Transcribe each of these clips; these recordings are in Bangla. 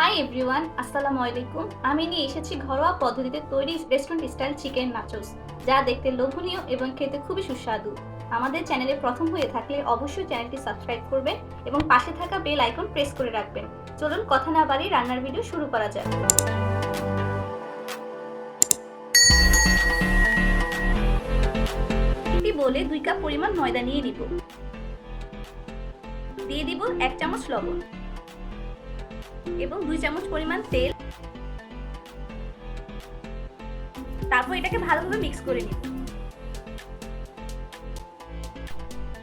হাই এভরিওয়ান আসসালামু আলাইকুম আমি নিয়ে এসেছি ঘরোয়া পদ্ধতিতে তৈরি রেস্টুরেন্ট স্টাইল চিকেন নাচোস যা দেখতে লোভনীয় এবং খেতে খুবই সুস্বাদু। আমাদের চ্যানেলে প্রথম হয়ে থাকলে অবশ্যই চ্যানেলটি সাবস্ক্রাইব করবেন এবং পাশে থাকা বেল আইকন প্রেস করে রাখবেন। চলুন কথা না বাড়িয়ে রান্নার ভিডিও শুরু করা যাক। বলে দুই কাপ পরিমাণ ময়দা নিয়ে নিব। দিয়ে দিব এক চামচ লবণ। এবং দুই চামচ পরিমাণ তেল। তারপর এটাকে ভালোভাবে মিক্স করে নিব।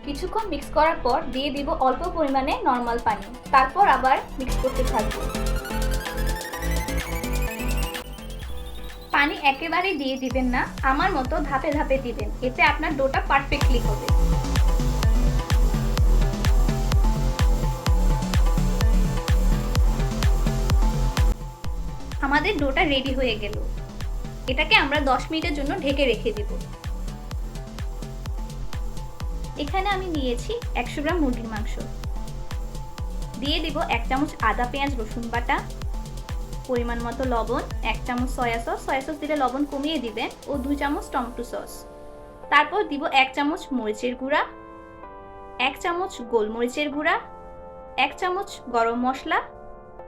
কিছুক্ষণ মিক্স করার পর দিয়ে দিব অল্প পরিমাণে নর্মাল পানি। তারপর আবার মিক্স করতে থাকব। পানি একেবারে দিয়ে দিবেন না, আমার মতো ধাপে ধাপে দিবেন। এতে আপনার ডোটা পারফেক্টলি হবে। আমাদের ডোটা রেডি হয়ে গেল। এটাকে আমরা 10 মিনিটের জন্য ঢেকে রেখে দেব। এখানে আমি নিয়েছি একশো গ্রাম মুরগির মাংস। দিয়ে দিব এক চামচ আদা, পেঁয়াজ, রসুন বাটা, পরিমাণ মতো লবণ, এক চামচ সয়া সস। সয়া সস দিলে লবণ কমিয়ে দিবেন ও দুই চামচ টমেটো সস। তারপর দিব এক চামচ মরিচের গুঁড়া, এক চামচ গোলমরিচের গুঁড়া, এক চামচ গরম মশলা।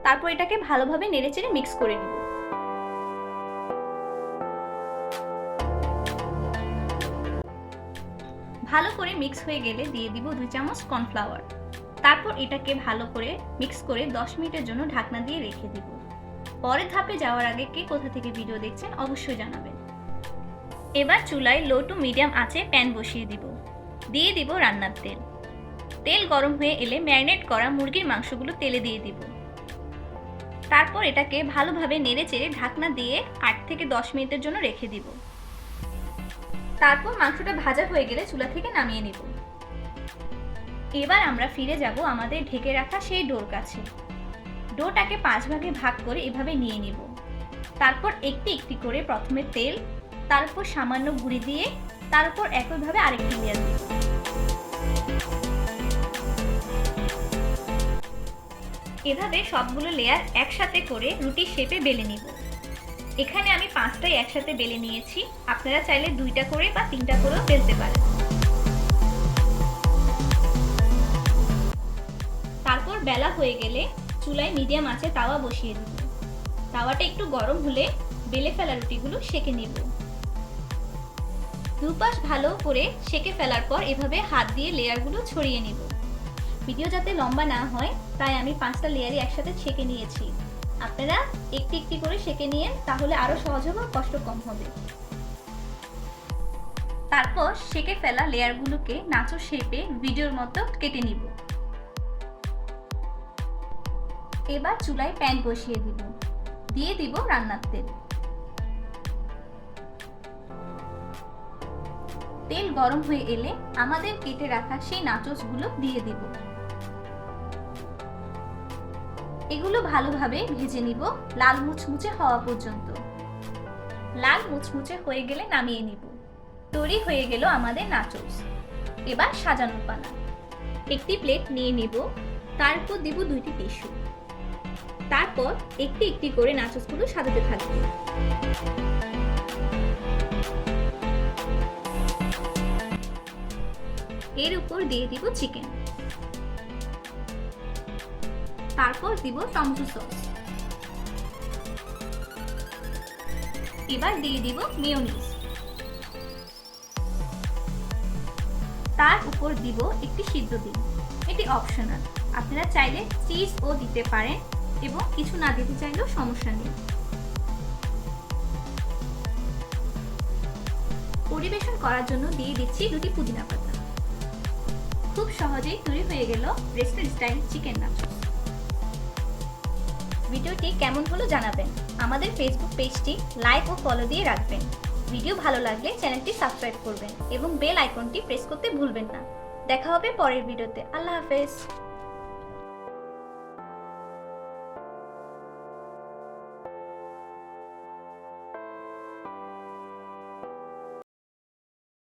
তারপর এটাকে ভালোভাবে নেড়েচেড়ে মিক্স করে নিব। ভালো করে মিক্স হয়ে গেলে দিয়ে দিব দুই চামচ কর্নফ্লাওয়ার তারপর এটাকে ভালো করে মিক্স করে 10 মিনিটের জন্য ঢাকনা দিয়ে রেখে দিব। পরের ধাপে যাওয়ার আগে কে কোথা থেকে ভিডিও দেখছেন অবশ্যই জানাবেন। এবার চুলায় লো টু মিডিয়াম আঁচে প্যান বসিয়ে দিব। দিয়ে দিব রান্নার তেল। তেল গরম হয়ে এলে ম্যারিনেট করা মুরগির মাংসগুলো তেলে দিয়ে দিব। তারপর এটাকে ভালোভাবে নেড়ে চেড়ে ঢাকনা দিয়ে আট থেকে দশ মিনিটের জন্য রেখে দিব। তারপর মাংসটা ভাজা হয়ে গেলে চুলা থেকে নামিয়ে নিব। এবার আমরা ফিরে যাব আমাদের ঢেকে রাখা সেই ডোর কাছে। ডোটাকে পাঁচ ভাগে ভাগ করে এভাবে নিয়ে নিব। তারপর একটি একটি করে প্রথমে তেল, তারপর সামান্য গুঁড়ি দিয়ে, তারপর একইভাবে আরেকটি লেয়ার দিব এভাবে সবগুলো লেয়ার একসাথে করে রুটি শেপে বেলে নিব। এখানে আমি পাঁচটাই একসাথে বেলে নিয়েছি। আপনারা চাইলে দুইটা করে বা তিনটা করেও বেলতে পারেন। তারপর বেলা হয়ে গেলে চুলায় মিডিয়াম আঁচে তাওয়া বসিয়ে দিব। তাওয়াটা একটু গরম হলে বেলে ফেলা রুটিগুলো সেকে নেব। দুপাশ ভালো করে সেকে ফেলার পর এভাবে হাত দিয়ে লেয়ারগুলো ছড়িয়ে নেব। ভিডিও যাতে লম্বা না হয়, তাই আমি পাঁচটা লেয়ারই একসাথে ছেঁকে নিয়েছি। আপনারা একটি একটি করে সেঁকে নিয়ে তাহলে আরও সহজ হবে কষ্ট কম হবে। তারপর সেকে ফেলা লেয়ারগুলোকে নাচো শেপে ভিডিওর মতো কেটে নিব। এবার চুলায় প্যান বসিয়ে দিব। দিয়ে দিব রান্নার তেল। তেল গরম হয়ে এলে আমাদের কেটে রাখা সেই নাচোসগুলো দিয়ে দিব। এগুলো ভালোভাবে ভেজে নিব, লাল মুচমুচে হওয়া পর্যন্ত। লাল মুচমুচে হয়ে গেলে নামিয়ে নিব। তৈরি হয়ে গেল আমাদের নাচোস এবার সাজানোর পালা। একটি প্লেট নিয়ে নিব, তারপর দিব দুইটি টিস্যু তারপর একটি একটি করে নাচোসগুলো সাজাতে থাকব। এর উপর দিয়ে দিব চিকেন তারপর দিব টমেটো সস। এবার দিয়ে দিব মেয়োনিজ। তার উপর দিব একটি সিদ্ধ ডিম। এটি অপশনাল আপনারা চাইলে চিজ ও দিতে পারেন এবং কিছু না দিতে চাইলেও সমস্যা নেই। পরিবেশন করার জন্য দিয়ে দিচ্ছি দুটি পুদিনা পাতা। খুব সহজেই তৈরি হয়ে গেল রেস্টুরেন্ট স্টাইল চিকেন নাচোস ভিডিওটি কেমন হলো জানাবেন। আমাদের ফেসবুক পেজটি লাইক ও ফলো দিয়ে রাখবেন। ভিডিও ভালো লাগলে চ্যানেলটি সাবস্ক্রাইব করবেন এবং বেল আইকনটি প্রেস করতে ভুলবেন না। দেখা হবে পরের ভিডিওতে। আল্লাহ হাফেজ।